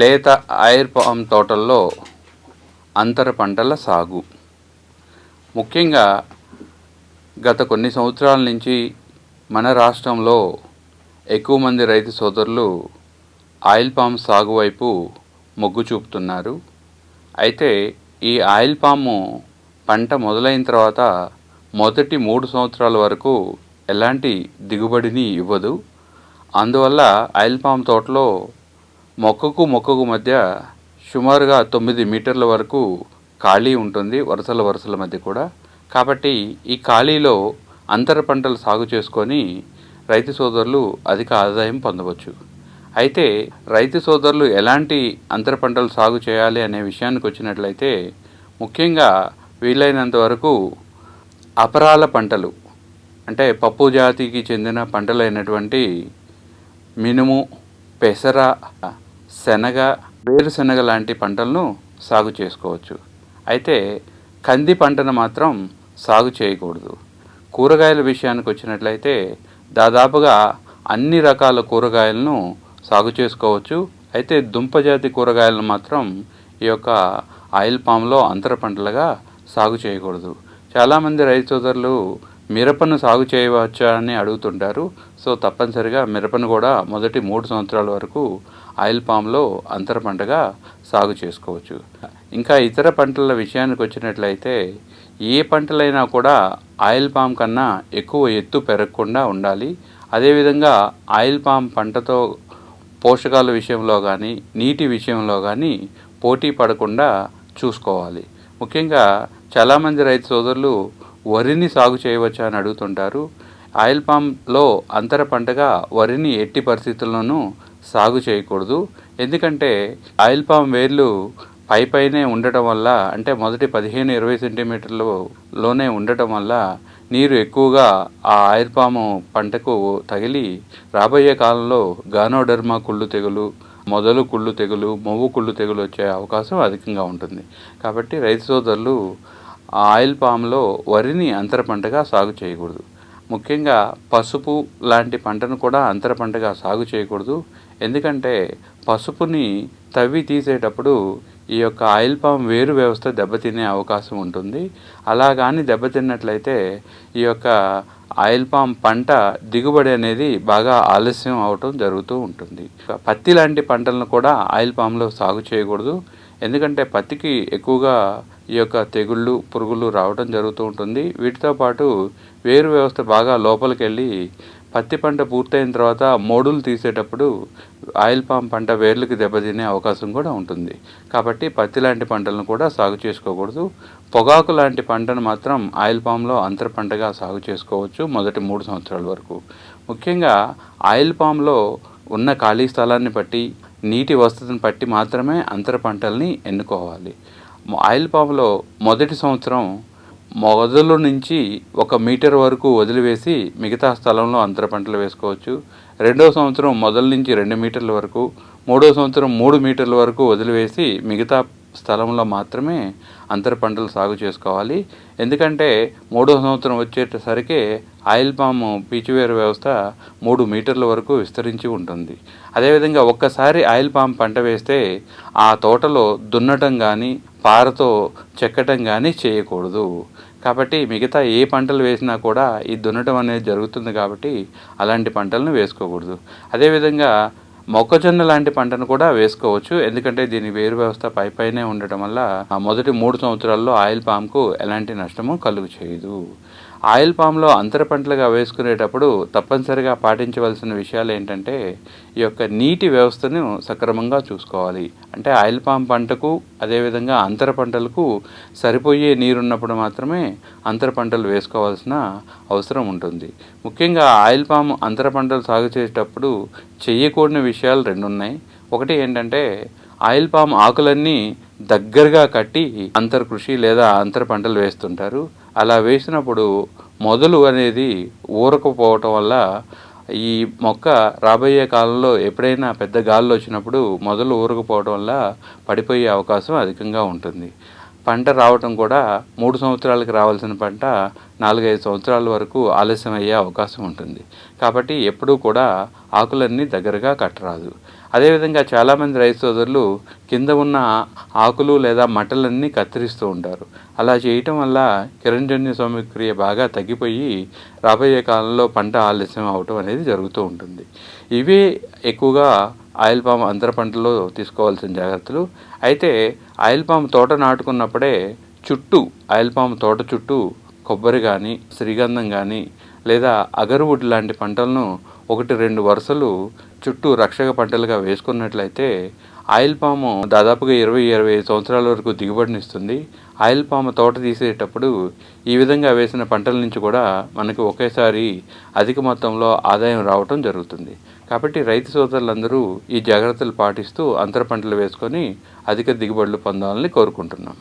లేత oil palm తోటల్లో అంతర పంటల సాగు. ముఖ్యంగా గత కొన్ని సంవత్సరాల నుంచి మన రాష్ట్రంలో ఎక్కువ మంది రైతు సోదరులు ఆయిల్ పామ్ సాగు వైపు మొగ్గు చూపుతున్నారు. అయితే ఈ ఆయిల్ పాము పంట మొదలైన తర్వాత మొదటి మూడు సంవత్సరాల వరకు ఎలాంటి దిగుబడిని ఇవ్వదు. అందువల్ల ఆయిల్ పామ్ తోటలో మొక్కకు మొక్కకు మధ్య సుమారుగా తొమ్మిది మీటర్ల వరకు ఖాళీ ఉంటుంది వరుసల వరుసల మధ్య కూడా. కాబట్టి ఈ ఖాళీలో అంతర పంటలు సాగు చేసుకొని రైతు సోదరులు అధిక ఆదాయం పొందవచ్చు. అయితే రైతు సోదరులు ఎలాంటి అంతర పంటలు సాగు చేయాలి అనే విషయానికి వచ్చినట్లయితే ముఖ్యంగా వీలైనంత వరకు అపరాల పంటలు అంటే పప్పు జాతికి చెందిన పంటలైనటువంటి మినుము పెసర శనగ వేరుశనగ లాంటి పంటలను సాగు చేసుకోవచ్చు. అయితే కంది పంటను మాత్రం సాగు చేయకూడదు. కూరగాయల విషయానికి వచ్చినట్లయితే దాదాపుగా అన్ని రకాల కూరగాయలను సాగు చేసుకోవచ్చు. అయితే దుంపజాతి కూరగాయలను మాత్రం ఈ యొక్క ఆయిల్ పామ్లో అంతర పంటలుగా సాగు చేయకూడదు. చాలామంది రైతు సోదరులు మిరపను సాగు చేయవచ్చా అని అడుగుతుంటారు. సో తప్పనిసరిగా మిరపను కూడా మొదటి మూడు సంవత్సరాల వరకు ఆయిల్ పామ్లో అంతర పంటగా సాగు చేసుకోవచ్చు. ఇంకా ఇతర పంటల విషయానికి వచ్చినట్లయితే ఏ పంటలైనా కూడా ఆయిల్ పామ్ కన్నా ఎక్కువ ఎత్తు పెరగకుండా ఉండాలి. అదేవిధంగా ఆయిల్ పామ్ పంటతో పోషకాల విషయంలో కానీ నీటి విషయంలో కానీ పోటీ పడకుండా చూసుకోవాలి. ముఖ్యంగా చాలామంది రైతు సోదరులు వరిని సాగు చేయవచ్చా అని అడుగుతుంటారు. ఆయిల్ పామ్లో అంతర పంటగా వరిని ఎట్టి పరిస్థితుల్లోనూ సాగు చేయకూడదు. ఎందుకంటే ఆయిల్ పామ్ వేర్లు పై పైనే ఉండటం వల్ల అంటే మొదటి పదిహేను ఇరవై సెంటీమీటర్లలోనే ఉండటం వల్ల నీరు ఎక్కువగా ఆ ఆయిల్ పాము పంటకు తగిలి రాబోయే కాలంలో గానోడర్మా కుళ్ళు తెగులు మొదలు కుళ్ళు తెగులు మొవ్వు కుళ్ళు తెగులు వచ్చే అవకాశం అధికంగా ఉంటుంది. కాబట్టి రైతు సోదరులు ఆ ఆయిల్ పామ్లో వరిని అంతర పంటగా సాగు చేయకూడదు. ముఖ్యంగా పసుపు లాంటి పంటను కూడా అంతర పంటగా సాగు చేయకూడదు. ఎందుకంటే పసుపుని తవ్వి తీసేటప్పుడు ఈ యొక్క ఆయిల్ పామ్ వేరు వ్యవస్థ దెబ్బతినే అవకాశం ఉంటుంది. అలా కానీ దెబ్బతిన్నట్లయితే ఈ యొక్క ఆయిల్ పామ్ పంట దిగుబడి అనేది బాగా ఆలస్యం అవటం జరుగుతూ ఉంటుంది. పత్తి లాంటి పంటలను కూడా ఆయిల్ పామ్లో సాగు చేయకూడదు. ఎందుకంటే పత్తికి ఎక్కువగా ఈ యొక్క తెగుళ్ళు పురుగులు రావడం జరుగుతూ ఉంటుంది. వీటితో పాటు వేరు వ్యవస్థ బాగా లోపలికి వెళ్ళి పత్తి పంట పూర్తయిన తర్వాత మోడులు తీసేటప్పుడు ఆయిల్ పామ్ పంట వేర్లకు దెబ్బతినే అవకాశం కూడా ఉంటుంది. కాబట్టి పత్తి లాంటి పంటలను కూడా సాగు చేసుకోకూడదు. పొగాకు లాంటి పంటను మాత్రం ఆయిల్ పామ్లో అంతర పంటగా సాగు చేసుకోవచ్చు మొదటి మూడు సంవత్సరాల వరకు. ముఖ్యంగా ఆయిల్ పామ్లో ఉన్న ఖాళీ స్థలాన్ని బట్టి నీటి వసతిని బట్టి మాత్రమే అంతర పంటల్ని ఎన్నుకోవాలి. ఆయిల్ పామ్లో మొదటి సంవత్సరం మొదలు నుంచి ఒక మీటర్ వరకు వదిలివేసి మిగతా స్థలంలో అంతర పంటలు వేసుకోవచ్చు. రెండో సంవత్సరం మొదల నుంచి రెండు మీటర్ల వరకు మూడో సంవత్సరం మూడు మీటర్ల వరకు వదిలివేసి మిగతా స్థలంలో మాత్రమే అంతర పంటలు సాగు చేసుకోవాలి. ఎందుకంటే మూడో సంవత్సరం వచ్చేసరికి ఆయిల్ పాము పీచువేరు వ్యవస్థ మూడు మీటర్ల వరకు విస్తరించి ఉంటుంది. అదేవిధంగా ఒక్కసారి ఆయిల్ పామ్ పంట వేస్తే ఆ తోటలో దున్నటం కానీ పారతో చెక్కటం కానీ చేయకూడదు. కాబట్టి మిగతా ఏ పంటలు వేసినా కూడా ఈ దున్నటం అనేది జరుగుతుంది కాబట్టి అలాంటి పంటలను వేసుకోకూడదు. అదేవిధంగా మొక్కజొన్న లాంటి పంటను కూడా వేసుకోవచ్చు. ఎందుకంటే దీని వేరు వ్యవస్థ పై పైనే ఉండటం వల్ల ఆ మొదటి మూడు సంవత్సరాల్లో ఆయిల్ పామ్కు ఎలాంటి నష్టము కలుగు చేయదు. ఆయిల్ పామ్లో అంతర పంటలుగా వేసుకునేటప్పుడు తప్పనిసరిగా పాటించవలసిన విషయాలు ఏంటంటే ఈ యొక్క నీటి వ్యవస్థను సక్రమంగా చూసుకోవాలి. అంటే ఆయిల్ పామ్ పంటకు అదేవిధంగా అంతర పంటలకు సరిపోయే నీరున్నప్పుడు మాత్రమే అంతర పంటలు వేసుకోవాల్సిన అవసరం ఉంటుంది. ముఖ్యంగా ఆయిల్ పామ్ అంతర పంటలు సాగు చేసేటప్పుడు చేయకూడని విషయాలు రెండు ఉన్నాయి ఒకటి ఏంటంటే ఆయిల్ పామ్ ఆకులన్నీ దగ్గరగా కట్టి అంతర్ కృషి లేదా అంతర పంటలు వేస్తుంటారు. అలా వేసినప్పుడు మొదలు అనేది ఊరకపోవటం వల్ల ఈ మొక్క రాబోయే కాలంలో ఎప్పుడైనా పెద్ద గాల్లో వచ్చినప్పుడు మొదలు ఊరకపోవడం వల్ల పడిపోయే అవకాశం అధికంగా ఉంటుంది. పంట రావటం కూడా మూడు సంవత్సరాలకు రావాల్సిన పంట నాలుగైదు సంవత్సరాల వరకు ఆలస్యం అయ్యే అవకాశం ఉంటుంది. కాబట్టి ఎప్పుడూ కూడా ఆకులన్నీ దగ్గరగా కట్టరాదు. అదేవిధంగా చాలామంది రైతు సోదరులు కింద ఉన్న ఆకులు లేదా మట్టలన్నీ కత్తిరిస్తూ ఉంటారు. అలా చేయటం వల్ల కిరణజన్య సమక్రియ బాగా తగ్గిపోయి రాబోయే కాలంలో పంట ఆలస్యం అవటం అనేది జరుగుతూ ఉంటుంది. ఇవే ఎక్కువగా ఆయిల్ పామ్ అంతర పంటలో తీసుకోవాల్సిన జాగ్రత్తలు. అయితే ఆయిల్ పామ్ తోట నాటుకున్నప్పుడే చుట్టూ ఆయిల్ పామ్ తోట చుట్టూ కొబ్బరి కానీ శ్రీగంధం కానీ లేదా అగరువుడ్ లాంటి పంటలను ఒకటి రెండు వరుసలు చుట్టూ రక్షక పంటలుగా వేసుకున్నట్లయితే ఆయిల్ పాము దాదాపుగా ఇరవై ఇరవై ఐదు సంవత్సరాల వరకు దిగుబడినిస్తుంది ఆయిల్ పాము తోట తీసేటప్పుడు ఈ విధంగా వేసిన పంటల నుంచి కూడా మనకు ఒకేసారి అధిక మొత్తంలో ఆదాయం రావటం జరుగుతుంది. కాబట్టి రైతు సోదరులందరూ ఈ జాగ్రత్తలు పాటిస్తూ అంతర పంటలు వేసుకొని అధిక దిగుబడులు పొందాలని కోరుకుంటున్నాం.